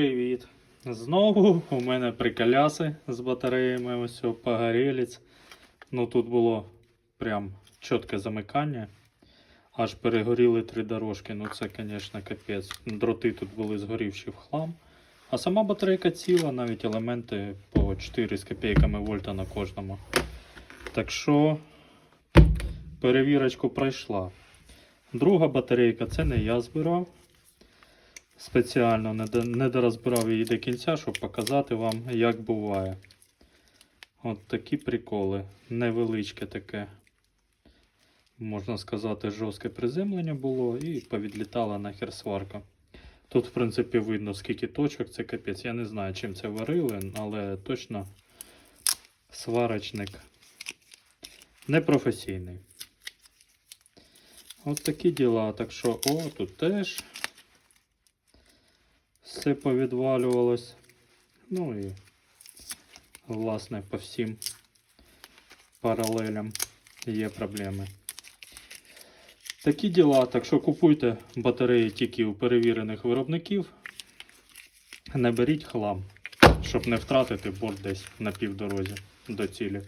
привіт! Знову у мене приколяси з батареями, ось погорілець. Ну тут було прям чітке замикання. Аж перегоріли три дорожки. Ну це, звісно, капець. Дроти тут були згорівші в хлам. А сама батарейка ціла, навіть елементи по 4 з копійками вольта на кожному. Так що перевірочку пройшла. Друга батарейка це не я збирав. Спеціально не, дорозбирав її до кінця, щоб показати вам, як буває. От такі приколи. Невеличке таке, можна сказати, жорстке приземлення було і повідлітала нахер сварка. Тут, в принципі, видно, скільки точок, це капець. Я не знаю, чим це варили, але точно сварочник непрофесійний. От такі діла. Так що, о, тут теж все повідвалювалось. Ну і, власне, по всім паралелям є проблеми. Такі діла, так що купуйте батареї тільки у перевірених виробників. Не беріть хлам, щоб не втратити борт десь на півдорозі до цілі.